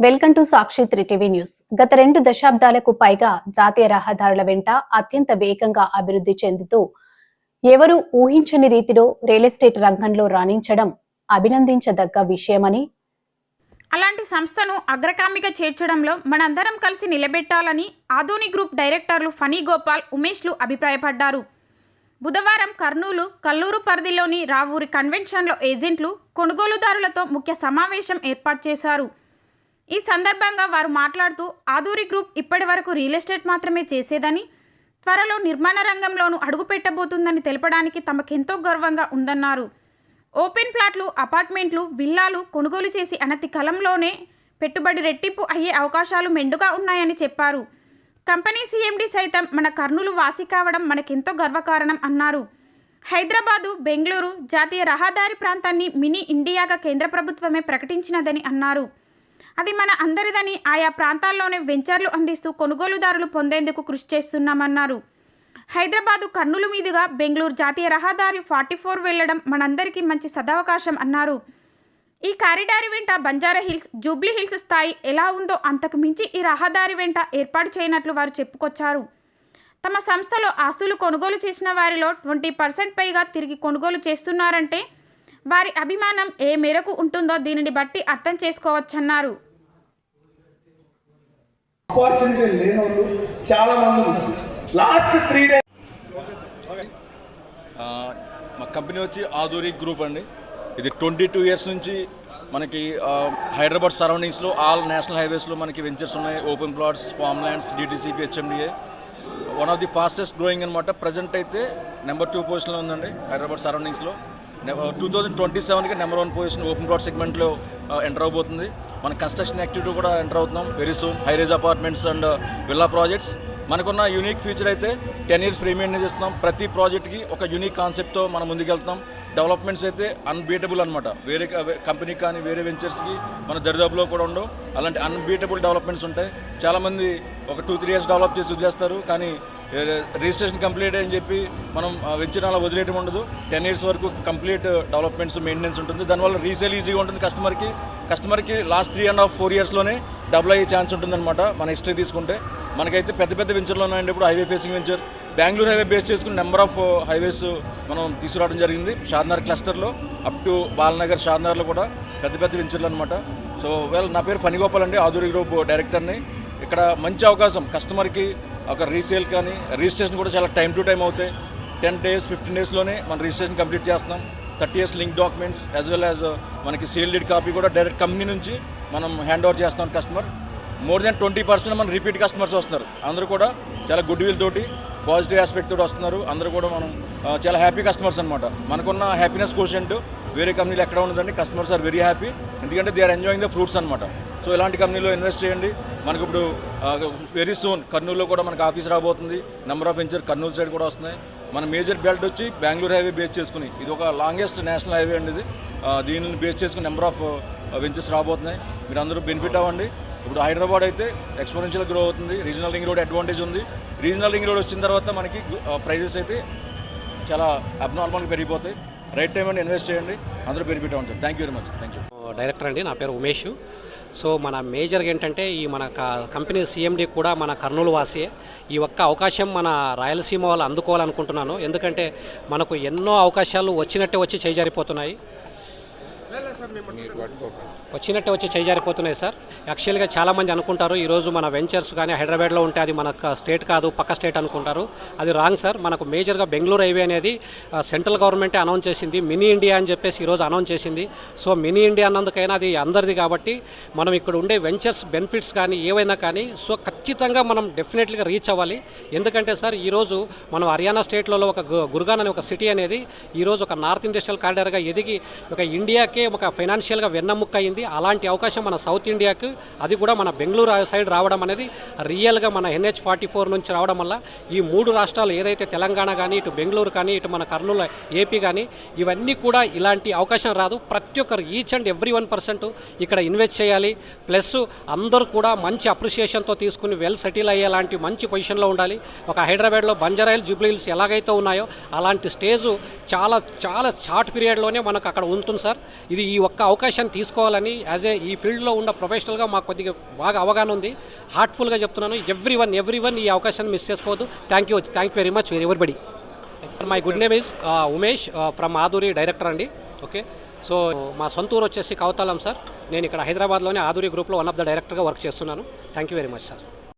Welcome to Sakshi three TV news. గత రెండు దశాబ్దాలకు పైగా జాతీయ రహదారుల వెంట అత్యంత వేగంగా అభివృద్ధి చెందుతూ ఎవరూ ఊహించని రీతిలో రియల్ ఎస్టేట్ రంగంలో రాణించడం అభినందించదగ్గ విషయమని అలాంటి సంస్థను అగ్రకామిక చేర్చడంలో మనందరం కలిసి నిలబెట్టాలని ఆధోని గ్రూప్ డైరెక్టర్లు ఫనీ గోపాల్ ఉమేష్లు అభిప్రాయపడ్డారు. బుధవారం కర్నూలు కల్లూరు పరిధిలోని రావూరి కన్వెన్షన్లో ఏజెంట్లు కొనుగోలుదారులతో ముఖ్య సమావేశం ఏర్పాటు చేశారు. ఈ సందర్భంగా వారు మాట్లాడుతూ ఆధూరి గ్రూప్ ఇప్పటి వరకు రియల్ ఎస్టేట్ మాత్రమే చేసేదని త్వరలో నిర్మాణ రంగంలోనూ అడుగుపెట్టబోతుందని తెలపడానికి తమకెంతో గర్వంగా ఉందన్నారు. ఓపెన్ ప్లాట్లు అపార్ట్మెంట్లు విల్లాలు కొనుగోలు చేసి అనతి కాలంలోనే పెట్టుబడి రెట్టింపు అయ్యే అవకాశాలు మెండుగా ఉన్నాయని చెప్పారు. కంపెనీ సీఎండీ సైతం మన కర్నూలు వాసి కావడం మనకెంతో గర్వకారణం అన్నారు. హైదరాబాదు బెంగళూరు జాతీయ రహదారి ప్రాంతాన్ని మినీ ఇండియాగా కేంద్ర ప్రభుత్వమే ప్రకటించినదని అన్నారు. అది మన అందరిదని ఆయా ప్రాంతాల్లోనే వెంచర్లు అందిస్తూ కొనుగోలుదారులు పొందేందుకు కృషి చేస్తున్నామన్నారు. హైదరాబాదు కర్నూలు మీదుగా బెంగళూరు జాతీయ రహదారి ఫార్టీ ఫోర్ వెళ్ళడం మనందరికీ మంచి సదవకాశం అన్నారు. ఈ కారిడారి వెంట బంజారా హిల్స్ జూబ్లీ హిల్స్ స్థాయి ఎలా ఉందో అంతకు మించి ఈ రహదారి వెంట ఏర్పాటు చేయనట్లు వారు చెప్పుకొచ్చారు. తమ సంస్థలో ఆస్తులు కొనుగోలు చేసిన వారిలో ట్వంటీ పర్సెంట్ పైగా తిరిగి కొనుగోలు చేస్తున్నారంటే వారి అభిమానం ఏ మేరకు ఉంటుందో దీనిని బట్టి అర్థం చేసుకోవచ్చన్నారు. ఆపర్చునిటీ చాలా మంది లాస్ట్ త్రీ డేస్ ఆ, మా కంపెనీ వచ్చి ఆధూరి గ్రూప్ అండి. ఇది ట్వంటీ టూ ఇయర్స్ నుంచి మనకి హైదరాబాద్ సరౌండింగ్స్లో ఆల్ నేషనల్ హైవేస్లో మనకి వెంచర్స్ ఉన్నాయి. Open plots farm lands DTCP HMDA one of the fastest growing అనమాట ప్రజెంట్ అయితే నెంబర్ టూ పొజిషన్లో ఉందండి హైదరాబాద్ సరౌండింగ్స్లో. టూ థౌజండ్ ట్వంటీ సెవెన్కి number one position open plot సెగ్మెంట్లో ఎంటర్ అవబోతుంది. మన కన్స్ట్రక్షన్ యాక్టివిటీ కూడా ఎంటర్ అవుతున్నాం. Very soon high rise apartments and villa projects మనకున్న యూనిక్ ఫీచర్ అయితే టెన్ ఇయర్స్ ప్రీమియం ఇస్తున్నాం ప్రతి ప్రాజెక్ట్కి ఒక యూనిక్ కాన్సెప్ట్తో మనం ముందుకెళ్తాం డెవలప్మెంట్స్ అయితే అన్బీటబుల్ అనమాట వేరే కంపెనీ కానీ వేరే వెంచర్స్కి మన దరిదాపులో కూడా ఉండవు. అలాంటి అన్బీటబుల్ డెవలప్మెంట్స్ ఉంటాయి. చాలామంది ఒక టూ త్రీ ఇయర్స్ డెవలప్ చేసి వదిలేస్తారు. కానీ రిజిస్ట్రేషన్ కంప్లీట్ అని చెప్పి మనం వెంచర్ అలా వదిలేయటం ఉండదు. టెన్ ఇయర్స్ వరకు కంప్లీట్ డెవలప్మెంట్స్ మెయింటెనెన్స్ ఉంటుంది. దానివల్ల రీసేల్ ఈజీగా ఉంటుంది. కస్టమర్కి కస్టమర్కి last three and half four ఇయర్స్లోనే double అయ్యే ఛాన్స్ ఉంటుందన్నమాట మన హిస్టరీ తీసుకుంటే. మనకైతే పెద్ద పెద్ద వెంచర్లు ఉన్నాయండి. ఇప్పుడు highway facing venture. Bengaluru highway base చేసుకుని నెంబర్ ఆఫ్ హైవేస్ మనం తీసుకురావడం జరిగింది. షాద్నగర్ క్లస్టర్లో అప్ టు బాలనగర్ షాద్నగర్లో కూడా పెద్ద పెద్ద వెంచర్లు అనమాట సో వెల్ నా పేరు ఫణిగోపాల్ అండి. ఆధురి గ్రూప్ డైరెక్టర్ని. ఇక్కడ మంచి అవకాశం. కస్టమర్కి ఒక రీసేల్ కానీ రిజిస్ట్రేషన్ కూడా చాలా టైం టు టైం అవుతాయి. టెన్ డేస్ ఫిఫ్టీన్ డేస్లోనే మనం రిజిస్ట్రేషన్ కంప్లీట్ చేస్తున్నాం. Thirty years link documents as well as మనకి సేల్ డీడ్ కాపీ కూడా డైరెక్ట్ కంపెనీ నుంచి మనం హ్యాండ్ ఓవర్ చేస్తాం customer. More than twenty percent మన రిపీట్ కస్టమర్స్ వస్తున్నారు. అందరూ కూడా చాలా గుడ్ విల్ తోటి పాజిటివ్ ఆస్పెక్ట్ తోటి వస్తున్నారు. అందరూ కూడా మనం చాలా హ్యాపీ కస్టమర్స్ అనమాట మనకున్న హ్యాపీనెస్ కోషెంట్ వేరే కంపెనీలు ఎక్కడ ఉండదండి. Customers are very happy. ఎందుకంటే they are enjoying the fruits అనమాట సో ఇలాంటి కంపెనీలో ఇన్వెస్ట్ చేయండి. మనకి ఇప్పుడు వెరీ సూన్ కర్నూలులో కూడా మనకి ఆఫీస్ రాబోతుంది. Number of venture Kurnool side కూడా వస్తున్నాయి. మన మేజర్ బెల్ట్ వచ్చి బెంగళూరు హైవే బేస్ చేసుకుని ఇది ఒక లాంగెస్ట్ నేషనల్ హైవే అండి ఇది. దీనిని బేస్ చేసుకుని నెంబర్ ఆఫ్ వెంచర్స్ రాబోతున్నాయి. మీరు అందరూ బెనిఫిట్ అవ్వండి. ఇప్పుడు హైదరాబాద్ అయితే ఎక్స్పోనెన్షియల్ గ్రో అవుతుంది. రీజనల్ రింగ్ రోడ్ అడ్వాంటేజ్ ఉంది. రీజనల్ రింగ్ రోడ్ వచ్చిన తర్వాత మనకి ప్రైజెస్ అయితే చాలా అబ్నార్మల్గా పెరిగిపోతాయి. రైట్ టైం అండ్ ఇన్వెస్ట్ చేయండి. అందరూ బెనిఫిట్ అవ్వండి sir. Thank you very much thank you director అండి. నా పేరు ఉమేష్. సో మన మేజర్గా ఏంటంటే ఈ మన కంపెనీ సీఎండీ కూడా మన కర్నూలు వాసియే ఈ ఒక్క అవకాశం మన రాయలసీమ వాళ్ళు అందుకోవాలనుకుంటున్నాను. ఎందుకంటే మనకు ఎన్నో అవకాశాలు వచ్చినట్టే వచ్చి చేజారిపోతున్నాయి. వచ్చినట్టే వచ్చి చేజారిపోతున్నాయి సార్. యాక్చువల్గా చాలామంది అనుకుంటారు ఈరోజు మన వెంచర్స్ కానీ హైదరాబాద్లో ఉంటే అది మన స్టేట్ కాదు పక్క స్టేట్ అనుకుంటారు. అది రాంగ్ సార్. మనకు మేజర్గా బెంగళూరు హైవే అనేది సెంట్రల్ గవర్నమెంటే అనౌన్స్ చేసింది మినీ ఇండియా అని చెప్పేసి ఈరోజు అనౌన్స్ చేసింది. సో మినీ ఇండియా అన్నందుకైనా అది అందరిది కాబట్టి మనం ఇక్కడ ఉండే వెంచర్స్ బెనిఫిట్స్ కానీ ఏవైనా కానీ సో ఖచ్చితంగా మనం డెఫినెట్లీగా రీచ్ అవ్వాలి. ఎందుకంటే సార్ ఈరోజు మనం హర్యానా స్టేట్లలో ఒక గురుగాన్ అనే ఒక సిటీ అనేది ఈరోజు ఒక నార్త్ ఇండస్ట్రియల్ కారిడార్గా ఎదిగి ఒక ఇండియాకే ఒక ఫైనాన్షియల్గా వెన్నముక్క అయింది అలాంటి అవకాశం మన సౌత్ ఇండియాకు అది కూడా మన బెంగళూరు సైడ్ రావడం అనేది రియల్గా మన ఎన్హెచ్ ఫార్టీ ఫోర్ నుంచి రావడం వల్ల ఈ మూడు రాష్ట్రాలు ఏదైతే తెలంగాణ కానీ ఇటు బెంగళూరు కానీ ఇటు మన కర్నూలు ఏపీ కానీ ఇవన్నీ కూడా ఇలాంటి అవకాశం రాదు. ప్రతి ఒక్కరు each and every one percent ఇక్కడ ఇన్వెస్ట్ చేయాలి. ప్లస్ అందరూ కూడా మంచి అప్రిషియేషన్తో తీసుకుని వెల్ సెటిల్ అయ్యేలాంటి మంచి పొజిషన్లో ఉండాలి. ఒక హైదరాబాద్లో బంజారాయిల్ జూబ్లీహిల్స్ ఎలాగైతే ఉన్నాయో అలాంటి స్టేజ్ చాలా చాలా షార్ట్ పీరియడ్లోనే మనకు అక్కడ ఉంటుంది సార్. ఇది ఈ ఒక్క అవకాశాన్ని తీసుకోవాలని యాజ్ ఏ ఈ ఫీల్డ్లో ఉన్న ప్రొఫెషనల్గా మాకు కొద్దిగా బాగా అవగాహన ఉంది. హార్ట్ఫుల్గా చెప్తున్నాను ఎవ్రీ వన్ ఎవ్రీ వన్ ఈ అవకాశాన్ని మిస్ చేసుకోవద్దు. Thank you thank you very much everybody my good name is Umesh from Aduri director అండి. ఓకే సో మా సొంత ఊరు వచ్చేసి కవతాలం సార్ నేను ఇక్కడ హైదరాబాద్లోనే ఆదూరి గ్రూప్లో వన్ ఆఫ్ ద డైరెక్టర్గా వర్క్ చేస్తున్నాను. Thank you very much sir